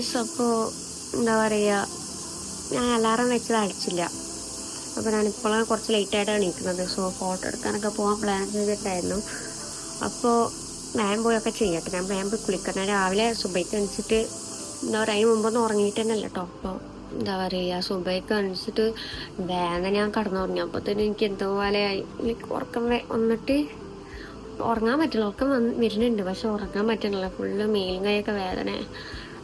Guys അപ്പോൾ എന്താ പറയുക ഞാൻ അലാറം വെച്ചത് അടിച്ചില്ല. അപ്പോൾ ഞാനിപ്പോഴാണ് കുറച്ച് ലേറ്റായിട്ടാണ് നിൽക്കുന്നത് സോ ഫോട്ടോ എടുക്കാനൊക്കെ പോകാൻ പ്ലാൻ ചെയ്തിട്ടായിരുന്നു. അപ്പോൾ വേഗം പോയൊക്കെ ചെയ്യട്ടെ ഞാൻ വേഗം പോയി കുളിക്കണം രാവിലെ സുബൈക്ക് അണിച്ചിട്ട് എന്താ പറയുക അതിന് മുമ്പൊന്നും ഉറങ്ങിയിട്ട് തന്നെ അല്ല കേട്ടോ അപ്പോൾ എന്താ പറയുക സുബൈക്ക് അണിച്ചിട്ട് വേഗം ഞാൻ കടന്നുറങ്ങി. അപ്പോൾ തന്നെ എനിക്ക് എന്തോ പോലെ ആയി. എനിക്ക് ഉറക്കം വന്നിട്ട് ഉറങ്ങാൻ പറ്റില്ല. ഉറക്കം വന്ന് വരുന്നുണ്ട്. പക്ഷെ ഉറങ്ങാൻ പറ്റണില്ല. ഫുള്ള് മേലും കൈയൊക്കെ വേദന.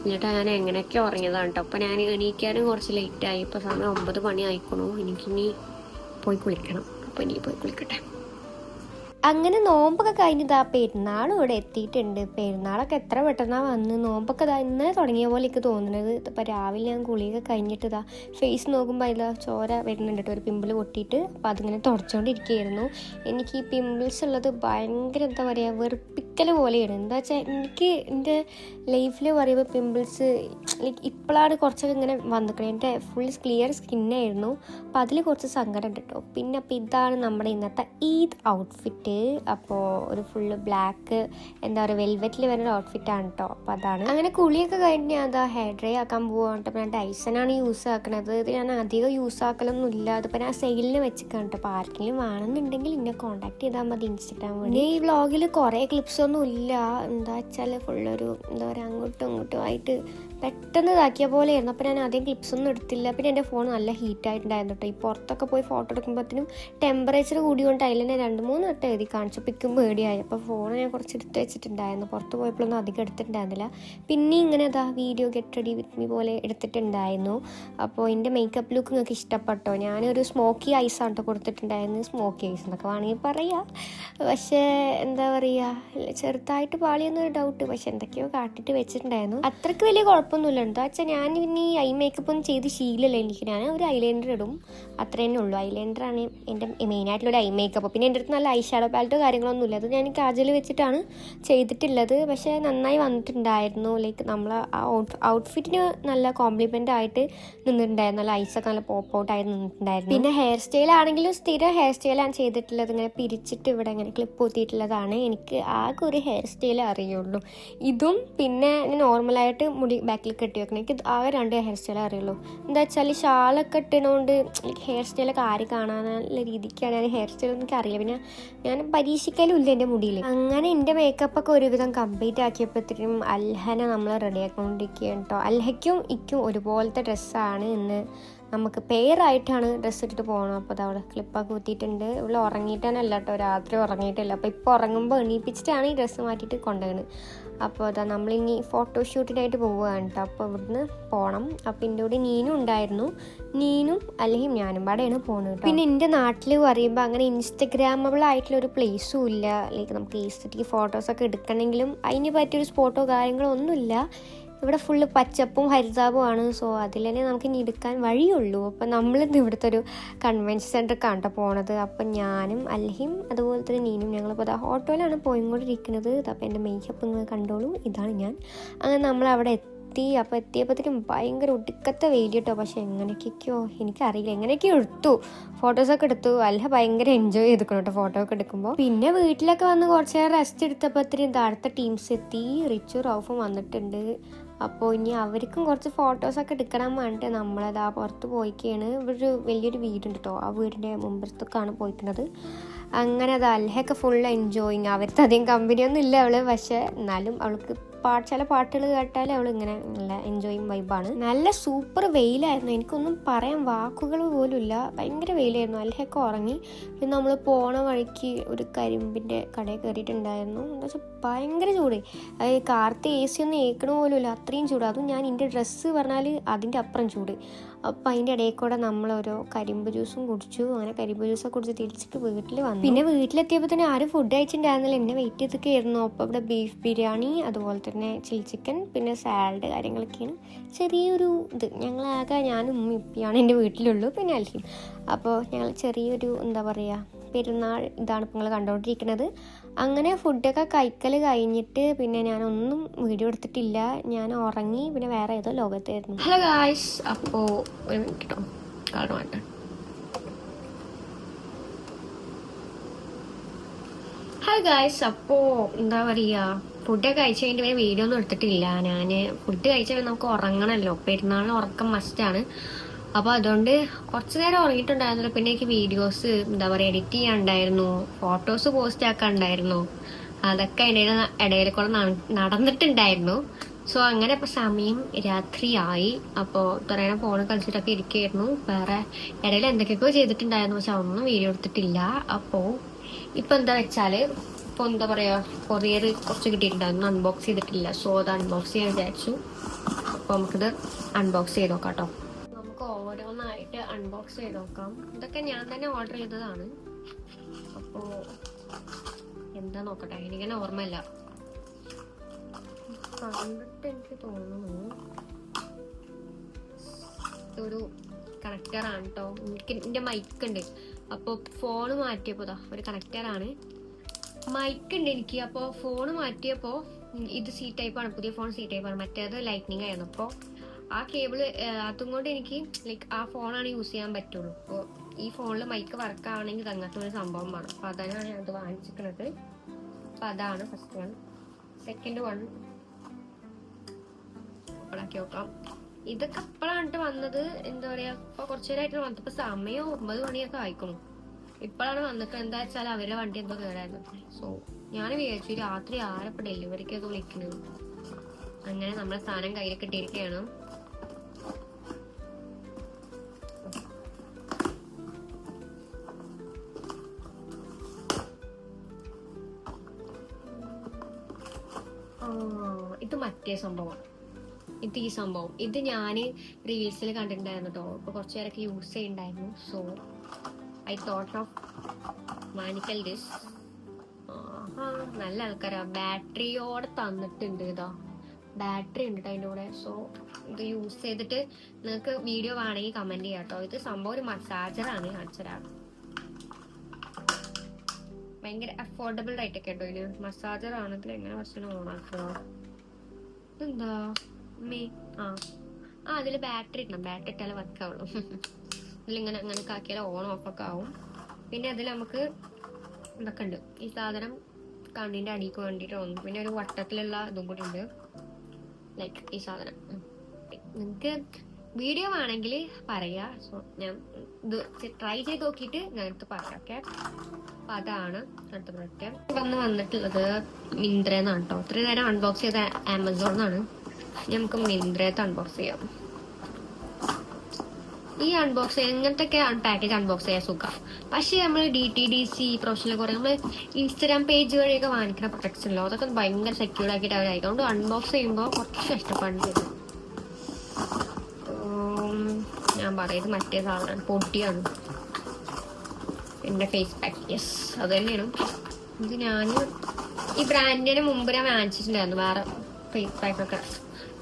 എന്നിട്ട് ഞാൻ എങ്ങനെയൊക്കെ ഉറങ്ങിയതാണ് കേട്ടോ അപ്പം ഞാൻ എണീക്കാനും കുറച്ച് ലേറ്റായി ഇപ്പോൾ സമയം ഒമ്പത് മണി ആയിക്കണു. എനിക്കിനി പോയി കുളിക്കണം. അപ്പോൾ ഇനി പോയി കുളിക്കട്ടെ. അങ്ങനെ നോമ്പൊക്കെ കഴിഞ്ഞതാ പെരുന്നാളും ഇവിടെ എത്തിയിട്ടുണ്ട്. പെരുന്നാളൊക്കെ എത്ര പെട്ടെന്നാ വന്ന്. നോമ്പൊക്കെ ഇതാ ഇന്നലെ തുടങ്ങിയ പോലെ എനിക്ക് തോന്നുന്നത്. ഇപ്പം രാവിലെ ഞാൻ കുളിയൊക്കെ കഴിഞ്ഞിട്ട് ഇതാ ഫേസ് നോക്കുമ്പോൾ ഇതാ ചോര വരുന്നുണ്ട് ഒരു പിമ്പിൾ പൊട്ടിയിട്ട്. അപ്പോൾ അതിങ്ങനെ തുടച്ചുകൊണ്ടിരിക്കുകയായിരുന്നു എനിക്ക് ഈ പിമ്പിൾസ് ഉള്ളത് ഭയങ്കര എന്താ പറയുക വെറുപ്പിക്കൽ പോലെയാണ്. എന്താ വെച്ചാൽ എനിക്ക് എന്റെ ലൈഫിൽ പറയുമ്പോൾ പിമ്പിൾസ് ലൈക്ക് ഇപ്പോഴാണ് കുറച്ചൊക്കെ ഇങ്ങനെ വന്നിക്കണേ. എന്റെ ഫുൾ ക്ലിയർ സ്കിന്നായിരുന്നു. അപ്പോൾ അതിൽ കുറച്ച് സങ്കടം ഉണ്ട് കേട്ടോ പിന്നെ അപ്പോൾ ഇതാണ് നമ്മുടെ ഇന്നത്തെ ഈദ് ഔട്ട്ഫിറ്റ്. അപ്പോൾ ഒരു ഫുള്ള് ബ്ലാക്ക് എന്താ പറയുക വെൽവെറ്റിൽ വരുന്ന ഔട്ട്ഫിറ്റാണ് കേട്ടോ അപ്പോൾ അതാണ്. അങ്ങനെ കുളിയൊക്കെ കഴിഞ്ഞ് ഞാൻ അതാ ഹെയർ ഡ്രൈ ആക്കാൻ പോകാണ്ട് ഞാൻ ഡൈസനാണ് യൂസ് ആക്കണത്. ഇത് ഞാൻ അധികം യൂസ് ആക്കലൊന്നും ഇല്ല. അതിപ്പോൾ ഞാൻ സെയിലിന് വെച്ചിട്ടാണ് കേട്ടോ അപ്പോൾ ആർക്കെങ്കിലും വേണമെന്നുണ്ടെങ്കിൽ എന്നെ കോൺടാക്ട് ചെയ്താൽ മതി ഇൻസ്റ്റാഗ്രാം വഴി. ഈ വ്ളോഗിൽ കുറേ ക്ലിപ്സ് ഒന്നും ഇല്ല എന്താ വെച്ചാൽ ഫുള്ളൊരു എന്താ പറയുക അങ്ങോട്ടും ഇങ്ങോട്ടും ആയിട്ട് പെട്ടെന്ന് ഇതാക്കിയ പോലെയായിരുന്നു. അപ്പോൾ ഞാൻ ആദ്യം ക്ലിപ്സ് ഒന്നും എടുത്തില്ല. പിന്നെ എന്റെ ഫോൺ നല്ല ഹീറ്റായിട്ടുണ്ടായിരുന്നു കേട്ടോ ഈ പുറത്തൊക്കെ പോയി ഫോട്ടോ എടുക്കുമ്പോഴത്തേനും ടെമ്പറേച്ചർ കൂടിയോണ്ട് അതിൽ തന്നെ രണ്ട് മൂന്ന് വട്ടം എഴുതി കാണിച്ചു. പിക്കും പേടിയായി. അപ്പോൾ ഫോൺ ഞാൻ കുറച്ച് എടുത്ത് വെച്ചിട്ടുണ്ടായിരുന്നു. പുറത്ത് പോയപ്പോഴൊന്നും അധികം എടുത്തിട്ടുണ്ടായിരുന്നില്ല. പിന്നെ ഇങ്ങനെ അതാ video get ready with me പോലെ എടുത്തിട്ടുണ്ടായിരുന്നു. അപ്പോൾ എന്റെ മേക്കപ്പ് ലുക്ക് നിങ്ങൾക്ക് ഇഷ്ടപ്പെട്ടോ? ഞാനൊരു സ്മോക്കി ഐസാണ് കേട്ടോ കൊടുത്തിട്ടുണ്ടായിരുന്നു സ്മോക്കി ഐസ് എന്നൊക്കെ വേണമെങ്കിൽ പറയാം. പക്ഷേ എന്താ പറയുക ചെറുതായിട്ട് പാളിയെന്നൊരു ഡൗട്ട് പക്ഷെ എന്തൊക്കെയോ കാട്ടിട്ട് വെച്ചിട്ടുണ്ടായിരുന്നു. അത്രയ്ക്ക് വലിയ കുഴപ്പമൊന്നുമില്ല കേട്ടോ അച്ഛാ ഞാൻ പിന്നെ ഈ ഐ മേക്കപ്പ് ഒന്നും ചെയ്ത് ശീലമല്ല എനിക്ക്. ഞാൻ ഒരു ഐലൈനർ ഇടും. അത്ര തന്നെ ഉള്ളൂ ഐലൈനറാണ് എന്റെ മെയിനായിട്ടുള്ള ഐ മേക്കപ്പ് പിന്നെ എന്റെ അടുത്ത് നല്ല ഐ ഷാഡോ പാലറ്റോ കാര്യങ്ങളൊന്നുമില്ല. അത് ഞാൻ കാജൽ വെച്ചിട്ടാണ് ചെയ്തിട്ടുള്ളത്. പക്ഷേ നന്നായി വന്നിട്ടുണ്ടായിരുന്നു. ലൈക്ക് നമ്മൾ ആ ഔട്ട്ഫിറ്റിന് നല്ല കോംപ്ലിമെന്റ് ആയിട്ട് നിന്നിട്ടുണ്ടായിരുന്നു. നല്ല ഐസൊക്കെ നല്ല പോപ്പ് ഔട്ട് ആയിട്ട് നിന്നിട്ടുണ്ടായിരുന്നു. പിന്നെ ഹെയർ സ്റ്റൈൽ ആണെങ്കിലും സ്ഥിരം ഹെയർ സ്റ്റൈലാണ് ചെയ്തിട്ടുള്ളത്. ഇങ്ങനെ പിരിച്ചിട്ട് ഇവിടെ ഇങ്ങനെ ക്ലിപ്പ് ഊത്തിയിട്ടുള്ളതാണ് എനിക്ക് ആകെ ഒരു ഹെയർ സ്റ്റൈൽ അറിയുള്ളൂ. ഇതും പിന്നെ നോർമലായിട്ട് മുടി ബാക്കിൽ കെട്ടി വെക്കണം. എനിക്ക് ആകെ രണ്ട് ഹെയർ സ്റ്റൈൽ അറിയുള്ളൂ. എന്താ വെച്ചാൽ ഷാളൊക്കെ എനിക്ക് ഹെയർ സ്റ്റൈലൊക്കെ ആര് കാണാനുള്ള രീതിക്കാണ് ഞാൻ ഹെയർ സ്റ്റൈൽ എനിക്ക് അറിയില്ല പിന്നെ ഞാൻ പരീക്ഷിക്കലും ഇല്ല എന്റെ മുടിയിൽ അങ്ങനെ എന്റെ മേക്കപ്പ് ഒക്കെ ഒരുവിധം കംപ്ലീറ്റ് ആക്കിയപ്പോഴത്തേക്കും അൽഹന നമ്മൾ റെഡി ആക്കൊണ്ടിരിക്കുകയാണ് കേട്ടോ അൽഹയ്ക്കും ഇക്കും ഒരുപോലത്തെ ഡ്രസ്സാണ് ഇന്ന് നമുക്ക് പെയറായിട്ടാണ് ഡ്രസ്സ് ഇട്ടിട്ട് പോകണം അപ്പോൾ അവിടെ ക്ലിപ്പൊക്കെ കുത്തിയിട്ടുണ്ട്. ഇവിടെ ഉറങ്ങിയിട്ടാണല്ല കേട്ടോ രാത്രി ഉറങ്ങിയിട്ടില്ല. അപ്പോൾ ഇപ്പോൾ ഉറങ്ങുമ്പോൾ എണീപ്പിച്ചിട്ടാണ് ഈ ഡ്രസ്സ് മാറ്റിയിട്ട് കൊണ്ടുപോകുന്നത് അപ്പോൾ അതാ നമ്മളിനി ഫോട്ടോഷൂട്ടിനായിട്ട് പോവുകയാണ് കേട്ടോ. അപ്പോൾ ഇവിടുന്ന് പോകണം അപ്പോൾ എന്റെ കൂടെ നീനും ഉണ്ടായിരുന്നു. നീനും അല്ലെങ്കിൽ ഞാനും പാടെയാണ് പോകുന്നത് പിന്നെ എന്റെ നാട്ടിൽ പറയുമ്പോൾ അങ്ങനെ ഇൻസ്റ്റഗ്രാമബിൾ ആയിട്ടുള്ള ഒരു പ്ലേസും ഇല്ല. ലൈക്ക് നമുക്ക് ഈസ്റ്ററ്റിക്ക് ഫോട്ടോസൊക്കെ എടുക്കണമെങ്കിലും അതിന് പറ്റിയൊരു സ്പോട്ടോ കാര്യങ്ങളോ ഒന്നുമില്ല. ഇവിടെ ഫുള്ള് പച്ചപ്പും ഹരിതാപുമാണ് സോ അതിൽ തന്നെ നമുക്ക് ഇനി എടുക്കാൻ വഴിയുള്ളൂ. അപ്പം നമ്മളിന്ന് ഇവിടുത്തെ ഒരു കൺവെൻഷൻ സെന്റർ കണ്ട പോണത്. അപ്പം ഞാനും അൽഹിം അതുപോലെ തന്നെ നീനും ഞങ്ങളിപ്പോൾ അതാ ഓട്ടോയിലാണ് പോയിക്കൊണ്ടിരിക്കുന്നത്. അപ്പോൾ എന്റെ മേക്കപ്പ് നിങ്ങൾ കണ്ടോളൂ. ഇതാണ് ഞാൻ. അങ്ങനെ നമ്മൾ അവിടെ എത്തി. അപ്പോൾ എത്തിയപ്പോഴത്തേക്കും ഭയങ്കര ഒടുക്കത്തെ വെയിൽ കേട്ടോ. പക്ഷെ എങ്ങനെയൊക്കെയോ എനിക്കറിയില്ല. എങ്ങനെയൊക്കെ എടുത്തു. ഫോട്ടോസൊക്കെ എടുത്തു. അല്ല ഭയങ്കര എൻജോയ് ചെയ്തിക്കണം കേട്ടോ ഫോട്ടോ ഒക്കെ എടുക്കുമ്പോൾ പിന്നെ വീട്ടിലൊക്കെ വന്ന് കുറച്ച് നേരം റെസ്റ്റ് എടുത്തപ്പോൾ ഇത്തിരി അടുത്ത ടീംസ് എത്തി. റിച്ചു റൗഫും വന്നിട്ടുണ്ട്. അപ്പോൾ ഇനി അവർക്കും കുറച്ച് ഫോട്ടോസൊക്കെ എടുക്കണം പറഞ്ഞിട്ട് നമ്മളത് ആ പുറത്ത് പോയിക്കാണ്. ഇവിടെ ഒരു വലിയൊരു വീടുണ്ട് കേട്ടോ ആ വീടിന്റെ മുമ്പത്തൊക്കെയാണ് പോയിക്കുന്നത്. അങ്ങനെ അത് അൽഹയൊക്കെ ഫുൾ എൻജോയിങ് അവർക്ക് അധികം കമ്പനിയൊന്നും ഇല്ല അവൾ. പക്ഷെ എന്നാലും അവൾക്ക് പാട്ട് ചില പാട്ടുകൾ കേട്ടാൽ അവൾ ഇങ്ങനെ നല്ല എൻജോയിങ് വൈബാണ് നല്ല സൂപ്പർ വെയിലായിരുന്നു. എനിക്കൊന്നും പറയാൻ വാക്കുകൾ പോലും ഇല്ല. ഭയങ്കര വെയിലായിരുന്നു. അൽഹയൊക്കെ ഉറങ്ങി. പിന്നെ നമ്മൾ പോണ വഴിക്ക് ഒരു കരിമ്പിന്റെ കടയിൽ കയറിയിട്ടുണ്ടായിരുന്നു. എന്താ വെച്ചാൽ ഭയങ്കര ചൂട്. അത് കാർത്ത് എ സി ഒന്നും ഏക്കണ പോലും ഇല്ല. അത്രയും ചൂട്. അതും ഞാൻ എന്റെ ഡ്രസ്സ് പറഞ്ഞാൽ അതിന്റെ അപ്പുറം ചൂട്. അപ്പം അതിന്റെ ഇടയിൽ കൂടെ നമ്മൾ ഓരോ കരിമ്പ് ജ്യൂസും കുടിച്ചു. അങ്ങനെ കരിമ്പ് ജ്യൂസൊക്കെ കുടിച്ച് തിരിച്ചിട്ട് വീട്ടിൽ വന്നു. പിന്നെ വീട്ടിലെത്തിയപ്പോൾ തന്നെ ആരും ഫുഡ് കഴിച്ചിട്ടുണ്ടായിരുന്നില്ല. എന്നെ വെയിറ്റ് ചെയ്തൊക്കെയായിരുന്നു അപ്പോൾ ഇവിടെ ബീഫ് ബിരിയാണി അതുപോലെ തന്നെ ചില്ലി ചിക്കൻ പിന്നെ സാലഡ് കാര്യങ്ങളൊക്കെയാണ്. ചെറിയൊരു ഇത്. ഞങ്ങളാകെ ഞാനും ഉമ്മയും ഇപ്പിയാണ് എന്റെ വീട്ടിലുള്ളൂ. പിന്നെ അൽഹിം. അപ്പോൾ ഞങ്ങൾ ചെറിയൊരു എന്താ പറയുക പെരുന്നാൾ ഇതാണ് ഇപ്പോൾ നിങ്ങൾ കണ്ടുകൊണ്ടിരിക്കുന്നത് അങ്ങനെ ഫുഡൊക്കെ കഴിക്കൽ കഴിഞ്ഞിട്ട് പിന്നെ ഞാനൊന്നും വീഡിയോ എടുത്തിട്ടില്ല. ഞാൻ ഉറങ്ങി പിന്നെ വേറെ ഏതോ ലോകത്തായിരുന്നു. ഹലോ ഗായ്സ് അപ്പോൾ ഒരു മിനിറ്റ് കേട്ടോ കാണുവാണ്ട് ഹലോ ഗായ്സ് അപ്പോൾ എന്താ പറയുക ഫുഡൊക്കെ കഴിച്ച് കഴിഞ്ഞിട്ട് പിന്നെ വീഡിയോ ഒന്നും എടുത്തിട്ടില്ല. ഞാൻ ഫുഡ് കഴിച്ചാൽ നമുക്ക് ഉറങ്ങണമല്ലോ പെരുന്നാളിന് ഉറക്കം മസ്റ്റാണ് അപ്പോൾ അതുകൊണ്ട് കുറച്ച് നേരം ഉറങ്ങിയിട്ടുണ്ടായിരുന്നു പിന്നെ എനിക്ക് വീഡിയോസ് എന്താ പറയുക എഡിറ്റ് ചെയ്യാനുണ്ടായിരുന്നു. ഫോട്ടോസ് പോസ്റ്റ് ആക്കാനുണ്ടായിരുന്നു. അതൊക്കെ അതിന്റെ ഇടയിൽ കൂടെ നടന്നിട്ടുണ്ടായിരുന്നു. സോ അങ്ങനെ ഇപ്പൊ സമയം രാത്രിയായി. അപ്പോൾ തുറയണ ഫോൺ കളിച്ചിട്ടൊക്കെ ഇരിക്കുകയായിരുന്നു. വേറെ ഇടയിൽ എന്തൊക്കെയൊക്കെയോ ചെയ്തിട്ടുണ്ടായിരുന്നു. പക്ഷെ ഒന്നും വീഡിയോ എടുത്തിട്ടില്ല. അപ്പോൾ ഇപ്പൊ എന്താ വെച്ചാൽ ഇപ്പൊ എന്താ പറയാ കൊറിയർ കുറച്ച് കിട്ടിയിട്ടുണ്ടായിരുന്നു. അൺബോക്സ് ചെയ്തിട്ടില്ല. സോ അത് അൺബോക്സ് ചെയ്യാൻ വിചാരിച്ചു. അപ്പൊ നമുക്കിത് അൺബോക്സ് ചെയ്ത് നോക്കാം കേട്ടോ. നമുക്ക് ഓരോന്നായിട്ട് അൺബോക്സ് ചെയ്ത് നോക്കാം ഇതൊക്കെ ഞാൻ തന്നെ ഓർഡർ ചെയ്തതാണ്. അപ്പോ എന്താ നോക്കട്ടെ? എനിക്കന്നെ ഓർമ്മയില്ല. കണ്ടിട്ട് എനിക്ക് തോന്നുന്നു ഇതൊരു ആണ് കേട്ടോ എനിക്ക് എന്റെ മൈക്ക് ഉണ്ട്. അപ്പോൾ ഫോൺ മാറ്റിയപ്പോൾ ഒരു ഒരു ആണ്. മൈക്ക് ഉണ്ട് എനിക്ക്. അപ്പോൾ ഫോൺ മാറ്റിയപ്പോൾ ഇത് സി ടൈപ്പാണ് പുതിയ ഫോൺ സി ടൈപ്പാണ് മറ്റേത് ലൈറ്റ്നിങ് ആയിരുന്നു. അപ്പോൾ ആ കേബിൾ അതും കൊണ്ട് എനിക്ക് ലൈക്ക് ആ ഫോണാണ് യൂസ് ചെയ്യാൻ പറ്റുള്ളൂ. അപ്പോൾ ഈ ഫോണിൽ മൈക്ക് വർക്ക് ആവണമെങ്കിൽ അങ്ങനത്തെ ഒരു സംഭവം വേണം. അപ്പോൾ അതാണ് ഞാൻ അത് വാങ്ങിച്ചിരിക്കുന്നത് അപ്പോൾ അതാണ് ഫസ്റ്റ് വൺ സെക്കൻഡ് വൺ അപ്പോഴാക്കി നോക്കാം. ഇതൊക്കെ അപ്പോഴാണ് വന്നത്. എന്താ പറയാ ഇപ്പൊ കുറച്ചു നേരമായിട്ട് വന്നത്. ഇപ്പൊ സമയം ഒമ്പത് മണിയൊക്കെ ആയിക്കണു. ഇപ്പോഴാണ് വന്നിട്ട് എന്താ വെച്ചാൽ അവരുടെ വണ്ടി എന്തോ കേടായിരുന്നു. സോ ഞാൻ വിചാരിച്ചു രാത്രി ആരപ്പോ ഡെലിവറിക്കൊക്കെ വിളിക്കുന്നത് അങ്ങനെ നമ്മളെ സാധനം കയ്യിൽ കിട്ടിയിരിക്കുകയാണ് ഇത് സംഭവമാണ്. ഇത് ഈ സംഭവം. ഇത് ഞാൻ റീൽസിൽ കണ്ടിട്ടുണ്ടായിരുന്നു കേട്ടോ ഇപ്പൊ കുറച്ചു പേരൊക്കെ യൂസ് ചെയ്യുന്നുണ്ടായിരുന്നു. സോ ഐ തോട്ട് ഓഫ് മാനിക്കൽ ഡിസ് നല്ല ആൾക്കാരാ. ബാറ്ററിയോടെ തന്നിട്ടുണ്ട് ഇതാ. ബാറ്ററി ഉണ്ട് കേട്ടോ അതിന്റെ കൂടെ. സോ ഇത് യൂസ് ചെയ്തിട്ട് നിങ്ങൾക്ക് വീഡിയോ വേണമെങ്കിൽ കമന്റ് ചെയ്യാം കേട്ടോ ഇത് സംഭവം ഒരു മസാജറാണ് കാണിച്ചരാ ഭയങ്കര അഫോർഡബിൾ റേറ്റ് കേട്ടോ ഇതിന്? മസാജർ ആണെങ്കിൽ എങ്ങനെ കുറച്ച് ഓണാക്കുക ഇതെന്താ? മീ ആ. ആ അതിൽ ബാറ്ററി ഇടണം. ബാറ്ററി ഇട്ടാലേ വർക്ക് ആവുള്ളൂ ഇതിലിങ്ങനെ അങ്ങനെ ആക്കിയാൽ ഓൺ ഓഫ് ഒക്കെ ആവും. പിന്നെ അതിൽ നമുക്ക് ഇതൊക്കെ ഉണ്ട്. ഈ സാധനം കണ്ണിന്റെ അടിക്ക് വേണ്ടിയിട്ട് തോന്നും പിന്നെ ഒരു വട്ടത്തിലുള്ള ഇതും കൂടി ഉണ്ട്. ലൈക്ക് ഈ സാധനം. നിങ്ങൾക്ക് വീഡിയോ വേണമെങ്കിൽ പറയാ. സോ ഞാൻ ട്രൈ ചെയ്ത് നോക്കിയിട്ട് ഞാൻ എടുത്ത് പറയാം. അപ്പൊ അതാണ് അടുത്ത പ്രൊഡക്റ്റ്. വന്ന് വന്നിട്ടുള്ളത് മിന്ത്രേന്നാണ് കേട്ടോ ഇത്രയും നേരം അൺബോക്സ് ചെയ്ത ആമസോണാണ് നമുക്ക് മിന്ത്രേത്ത് അൺബോക്സ് ചെയ്യാം. ഈ അൺബോക്സ് എങ്ങനത്തെയൊക്കെ പാക്കേജ് അൺബോക്സ് ചെയ്യാൻ സുഖം. പക്ഷേ നമ്മൾ D T D C professional കുറെ നമ്മൾ ഇൻസ്റ്റാഗ്രാം പേജ് വഴിയൊക്കെ വാങ്ങിക്കുന്ന പ്രൊഡക്ട്സ് ഉണ്ടല്ലോ. അതൊക്കെ ഭയങ്കര സെക്യൂർഡ് ആക്കിയിട്ട് അവർ അതുകൊണ്ട് അൺബോക്സ് ചെയ്യുമ്പോൾ കുറച്ച് കഷ്ടപ്പാട് വരും. ഉം, ഞാൻ പറയുന്നത് മറ്റേ സാധനമാണ് പൊട്ടിയാണ് എന്റെ ഫേസ് പാക്ക് യെസ് അത് തന്നെയാണ്. ഇത് ഞാൻ ഈ ബ്രാൻഡിന് മുമ്പ് ഞാൻ വാങ്ങിച്ചിട്ടുണ്ടായിരുന്നു. വേറെ ഫേസ് പാക്ക് ഒക്കെ.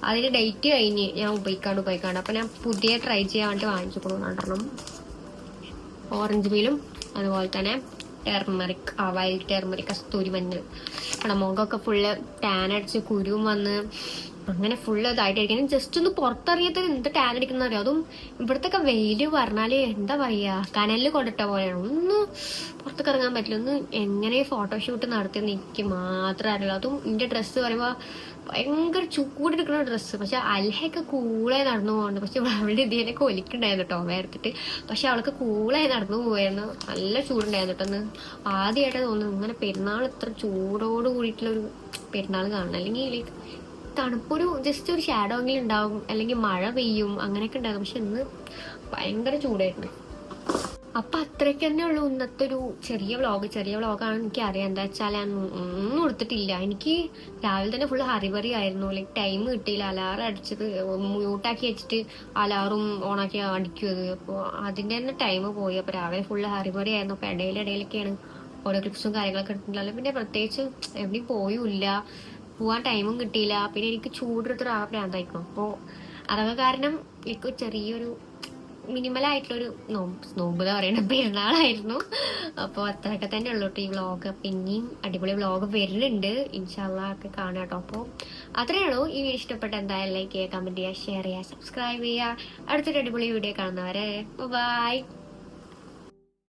അതിന് ഡേറ്റ് കഴിഞ്ഞ് ഞാൻ ഉപയോഗിക്കാണ്ട് ഉപയോഗിക്കാണ്ട്. അപ്പൊ ഞാൻ പുതിയ ട്രൈ ചെയ്യാൻ വേണ്ടി വാങ്ങിച്ചു കൊടുക്കണം ഓറഞ്ച് മീലും അതുപോലെ തന്നെ ടെർമറിക് ആ വൈൽഡ് ടെർമറിക് കസ്തൂരി മഞ്ഞൾ നമ്മുടെ മുഖമൊക്കെ ഫുള്ള് ടാൻ അടിച്ച് കുരുവും വന്ന് അങ്ങനെ ഫുൾ ഇതായിട്ട് ഇതായിട്ടായിരിക്കും ജസ്റ്റ് ഒന്ന് പുറത്തിറങ്ങിയതിന് എന്ത് ടാൻ അടിക്കുന്ന അറിയാം? അതും ഇവിടത്തെ വെയിൽ പറഞ്ഞാൽ എന്താ പറയാ? കനലിൽ കൊണ്ടിട്ട പോലെയാണ്. ഒന്ന് പുറത്തേക്ക് ഇറങ്ങാൻ പറ്റില്ല. ഒന്ന് എങ്ങനെ ഫോട്ടോഷൂട്ട് നടത്തി എനിക്ക് മാത്രം അതും എന്റെ ഡ്രസ്സ് പറയുമ്പോ ഭയങ്കര ചൂടെടുക്കുന്ന ഡ്രസ്സ് പക്ഷെ അൽഹയൊക്കെ കൂളായി നടന്നു പോകുന്നുണ്ട് പക്ഷെ അവളുടെ ഇതിനെ കൊലിക്കുണ്ടായിരുന്നു കേട്ടോ വേർത്തിട്ട്. പക്ഷെ അവൾക്ക് കൂളായി നടന്നു പോയായിരുന്നു നല്ല ചൂടുണ്ടായിരുന്നു കേട്ടോ. ഒന്ന് ആദ്യമായിട്ട് തോന്നുന്നു. ഇങ്ങനെ പെരുന്നാൾ ഇത്ര ചൂടോട് കൂടിയിട്ടുള്ള ഒരു പെരുന്നാൾ കാണണം. അല്ലെങ്കിൽ ലൈക്ക് തണുപ്പൊരു ജസ്റ്റ് ഒരു ഷാഡോ എങ്കിലും ഉണ്ടാവും. അല്ലെങ്കിൽ മഴ പെയ്യും അങ്ങനെയൊക്കെ ഉണ്ടാകും. പക്ഷെ ഇന്ന് ഭയങ്കര ചൂടായിരുന്നു. അപ്പൊ അത്രയ്ക്ക് തന്നെ ഉള്ളൂ ഇന്നത്തെ ഒരു ചെറിയ വ്ളോഗ് ചെറിയ വ്ളോഗാണ് എനിക്ക് അറിയാം എന്താ വെച്ചാൽ ഞാൻ ഒന്നും എടുത്തിട്ടില്ല എനിക്ക് രാവിലെ തന്നെ ഫുള്ള് ഹറിബറി ആയിരുന്നു. ലൈക്ക് ടൈം കിട്ടിയില്ല. അലാറം അടിച്ചത് മ്യൂട്ടാക്കി വെച്ചിട്ട് അലാറും ഓണാക്കി അടിക്കുന്നത് അപ്പോൾ അതിന്റെ തന്നെ ടൈം പോയി. അപ്പൊ രാവിലെ ഫുള്ള് ഹറിബറി ആയിരുന്നു. അപ്പൊ ഇടയിലിടയിലൊക്കെയാണ് ഓരോ ക്ലിപ്സും കാര്യങ്ങളൊക്കെ എടുത്തിട്ടുണ്ടല്ലോ പിന്നെ പ്രത്യേകിച്ച് എവിടെയും പോയുമില്ല പോവാൻ ടൈമും കിട്ടിയില്ല. പിന്നെ എനിക്ക് ചൂടെടുത്ത് ആ പ്രാന്തായിരിക്കും. അപ്പോൾ അതൊക്കെ കാരണം എനിക്ക് ചെറിയൊരു മിനിമൽ ആയിട്ടുള്ളൊരു നോമ്പ് നോമ്പ് എന്ന് പറയുന്ന പെരുന്നാളായിരുന്നു. അപ്പോൾ അത്രയൊക്കെ തന്നെ ഉള്ളൂ കേട്ടോ ഈ വ്ളോഗ് പിന്നെയും അടിപൊളി വ്ളോഗ് വരുന്നുണ്ട്. ഇൻഷാല്ല ഒക്കെ കാണാം കേട്ടോ അപ്പോൾ അത്രയേ ഉള്ളൂ. ഈ വീഡിയോ ഇഷ്ടപ്പെട്ട എന്തായാലും ലൈക്ക് ചെയ്യുക കമന്റ് ചെയ്യുക ഷെയർ ചെയ്യുക സബ്സ്ക്രൈബ് ചെയ്യുക. അടുത്തൊരു അടിപൊളി വീഡിയോ കാണുന്നവരെ ബൈ